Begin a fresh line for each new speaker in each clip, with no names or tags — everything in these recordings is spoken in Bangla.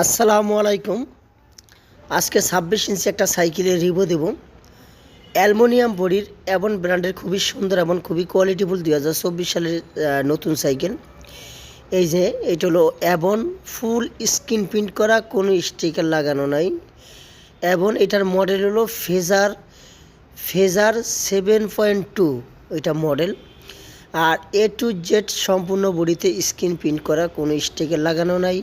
আসসালামু আলাইকুম। আজকে ছাব্বিশ ইঞ্চি একটা সাইকেলের রিভিউ দেব। অ্যালমোনিয়াম বডির এবং ব্র্যান্ডের খুবই সুন্দর এবং খুবই কোয়ালিটিফুল দুই হাজার চব্বিশ সালের নতুন সাইকেল। এই যে, এটা হলো অ্যাবন ফুল স্ক্রিন প্রিন্ট করা, কোনো স্টিকার লাগানো নাই। এবং এটার মডেল হলো Phaser Phaser seven point two এটা মডেল আর এ টু জেড সম্পূর্ণ বডিতে স্ক্রিন প্রিন্ট করা, কোনো স্টিকার লাগানো নাই।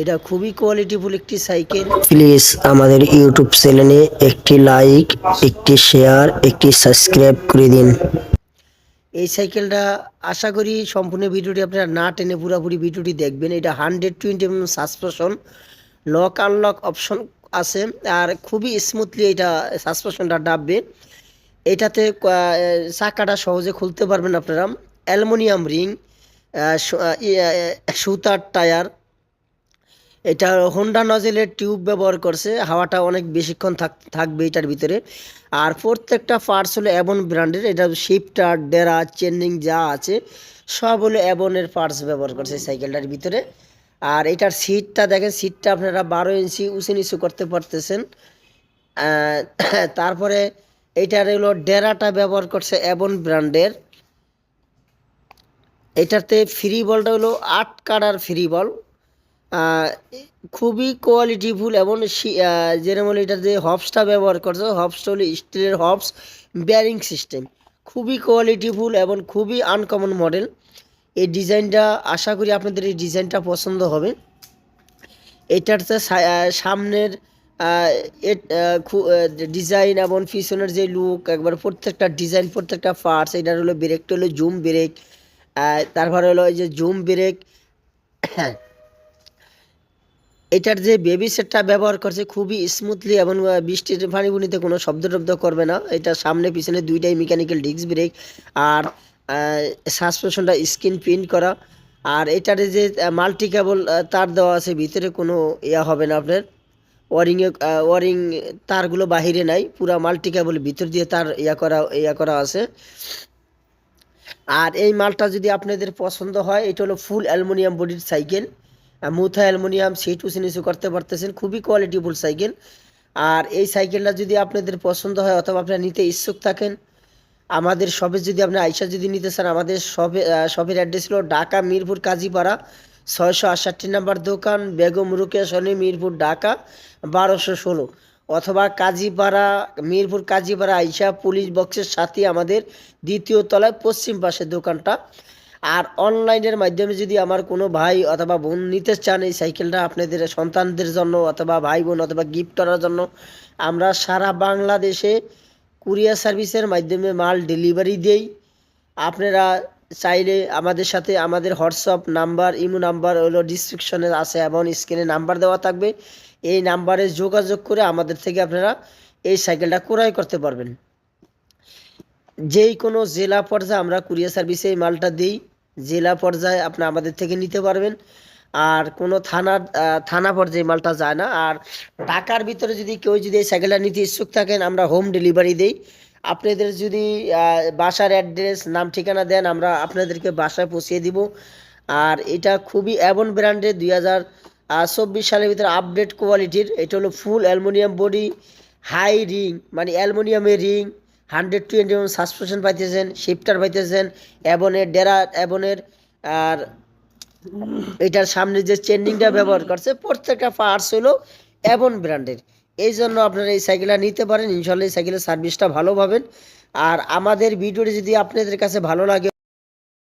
এটা খুবই কোয়ালিটিফুল একটি সাইকেল প্লিজ আমাদের ইউটিউব চ্যানেলে একটি লাইক একটি শেয়ার একটি সাবস্ক্রাইব করে দিন। এই সাইকেলটা আশা করি সম্পূর্ণ ভিডিওটি আপনারা না টেনে পুরোপুরি ভিডিওটি দেখবেন। এটা hundred twenty M suspension lock unlock option আছে আর খুবই স্মুথলি এটা সাসপেনশনটা ডাববে এটাতে চাকাটা সহজে খুলতে পারবেন আপনারা। অ্যালুমিনিয়াম রিং সুতার টায়ার এটা হোন্ডা নজেলের টিউব ব্যবহার করছে, হাওয়াটা অনেক বেশিক্ষণ থাক, থাকবে এটার ভিতরে। আর প্রত্যেকটা পার্টস হলো অ্যাবন ব্র্যান্ডের এটা শিফটার ডেরা চেনিং যা আছে, সব হলো অ্যাবনের পার্টস ব্যবহার করছে সাইকেলটার ভিতরে। আর এটার সিটটা দেখেন সিটটা আপনারা বারো ইঞ্চি উঁচু নিচু করতে পারতেছেন। তারপরে এটার হলো ডেরাটা ব্যবহার করছে অ্যাবন ব্র্যান্ডের এটাতে ফ্রি বলটা হলো আট কাটার ফ্রি বল খুবই কোয়ালিটিফুল এবং সি- আহ, যেরকম এটা যে হবসটা ব্যবহার করছে হবসটা হলো স্টিলের হবস বেয়ারিং সিস্টেম খুবই কোয়ালিটিফুল এবং খুবই আনকমন মডেল এই ডিজাইনটা আশা করি আপনাদের এই ডিজাইনটা পছন্দ হবে। এটার তো সামনের ডিজাইন এবং পিছনের যে লুক একবার প্রত্যেকটা ডিজাইন প্রত্যেকটা পার্টস এটার হলো ব্রেকটা হলো জুম ব্রেক তারপরে হলো এই যে জুম ব্রেক এটার যে বেবি সেটটা ব্যবহার করছে খুবই স্মুথলি এবং বৃষ্টির পানি বুনিতে কোনো শব্দ টব্দ করবে না। এটা সামনে পিছনে দুইটাই মেকানিক্যাল ডিস্ক ব্রেক আর সাসপেনশনটা স্ক্রিন প্রিন্ট করা। আর এটারে যে মাল্টি কেবল তার দেওয়া আছে, ভিতরে কোনো ইয়া হবে না আপনার। ওয়ারিংয়ে ওয়ারিং তারগুলো বাহিরে নাই, পুরা মাল্টি কেবল ভিতর দিয়ে তার ইয়া করা ইয়া করা আছে। আর এই মালটা যদি আপনাদের পছন্দ হয়, এটা হলো ফুল অ্যালুমিনিয়াম বডির সাইকেল মুথা অ্যালুমিনিয়াম সিট উঁচু নিচু করতে পারতেছেন, খুবই কোয়ালিটিফুল সাইকেল আর এই সাইকেলটা যদি আপনাদের পছন্দ হয় অথবা আপনারা নিতে ইচ্ছুক থাকেন, আমাদের শপে যদি আপনি আইসা যদি নিতে চান, আমাদের শপে শপের অ্যাড্রেস হলো ঢাকা মিরপুর কাজীপাড়া, ছয়শো আটষট্টি নাম্বার দোকান, বেগম রুকেয়া মিরপুর, ঢাকা, বারোশো ষোলো। অথবা কাজীপাড়া, মিরপুর কাজীপাড়া আইসা পুলিশ বক্সের সাথে আমাদের দ্বিতীয় তলায় পশ্চিম পাশের দোকানটা। আর অনলাইনের মাধ্যমে যদি আমার কোনো ভাই অথবা বোন নিতে চান এই সাইকেলটা আপনাদের সন্তানদের জন্য অথবা ভাই বোন অথবা গিফট করার জন্য, আমরা সারা বাংলাদেশে কুরিয়ার সার্ভিসের মাধ্যমে মাল ডেলিভারি দেই। আপনারা চাইলে আমাদের সাথে আমাদের হোয়াটসঅ্যাপ নাম্বার, ইমো নাম্বার হলো ডিসক্রিপশনে আছে এবং স্ক্রিনে নাম্বার দেওয়া থাকবে। এই নাম্বারে যোগাযোগ করে আমাদের থেকে আপনারা এই সাইকেলটা ক্রয় করতে পারবেন। যেই কোনো জেলা পর্যায়ে আমরা কুরিয়ার সার্ভিসে এই মালটা দিই, জেলা পর্যায়ে আপনি আমাদের থেকে নিতে পারবেন। আর কোনো থানার থানা পর্যায়ে মালটা যায় না। আর ঢাকার ভিতরে যদি কেউ যদি এই সাইকেলটা নিতে ইচ্ছুক থাকেন, আমরা হোম ডেলিভারি দেই। আপনাদের যদি বাসার অ্যাড্রেস, নাম, ঠিকানা দেন, আমরা আপনাদেরকে বাসায় পৌঁছিয়ে দিব। আর এটা খুবই অ্যাবন ব্র্যান্ডের, দুই হাজার চব্বিশ সালের ভিতরে আপডেট কোয়ালিটির এটা হলো full aluminium body high ring মানে অ্যালুমিনিয়ামের রিং হান্ড্রেড টোয়েন্টি এবং সাসপেনশন পাইতেছেন, শিফটার পাইতেছেন এবনের ডেরা এবনের আর এটার সামনে যে চেন্ডিংটা ব্যবহার করছে, প্রত্যেকটা পার্টস হলো এবন ব্র্যান্ডের। এই জন্য আপনারা এই সাইকেলটা নিতে পারেন ইনশাল্লাহ এই সাইকেলের সার্ভিসটা ভালো পাবেন। আর আমাদের ভিডিওটি যদি আপনাদের কাছে ভালো লাগে